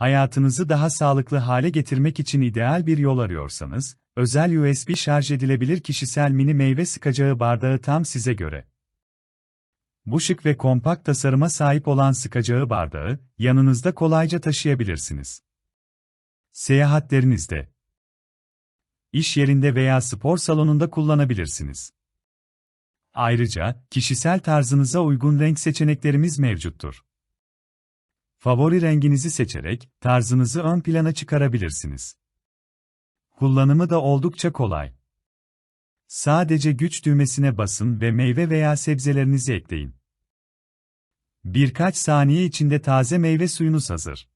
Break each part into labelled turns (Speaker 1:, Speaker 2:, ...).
Speaker 1: Hayatınızı daha sağlıklı hale getirmek için ideal bir yol arıyorsanız, özel USB şarj edilebilir kişisel mini meyve sıkacağı bardağı tam size göre. Bu şık ve kompakt tasarıma sahip olan sıkacağı bardağı, yanınızda kolayca taşıyabilirsiniz. Seyahatlerinizde, iş yerinde veya spor salonunda kullanabilirsiniz. Ayrıca, kişisel tarzınıza uygun renk seçeneklerimiz mevcuttur. Favori renginizi seçerek, tarzınızı ön plana çıkarabilirsiniz. Kullanımı da oldukça kolay. Sadece güç düğmesine basın ve meyve veya sebzelerinizi ekleyin. Birkaç saniye içinde taze meyve suyunuz hazır.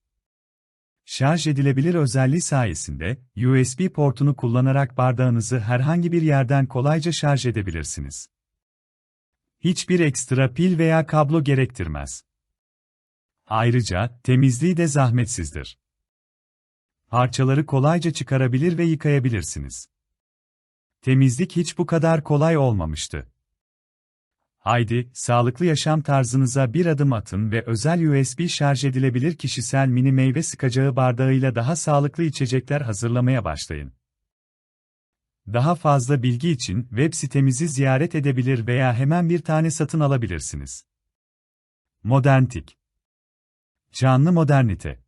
Speaker 1: Şarj edilebilir özelliği sayesinde, USB portunu kullanarak bardağınızı herhangi bir yerden kolayca şarj edebilirsiniz. Hiçbir ekstra pil veya kablo gerektirmez. Ayrıca, temizliği de zahmetsizdir. Parçaları kolayca çıkarabilir ve yıkayabilirsiniz. Temizlik hiç bu kadar kolay olmamıştı. Haydi, sağlıklı yaşam tarzınıza bir adım atın ve özel USB şarj edilebilir kişisel mini meyve sıkacağı bardağıyla daha sağlıklı içecekler hazırlamaya başlayın. Daha fazla bilgi için web sitemizi ziyaret edebilir veya hemen bir tane satın alabilirsiniz. Moderntik Canlı modernite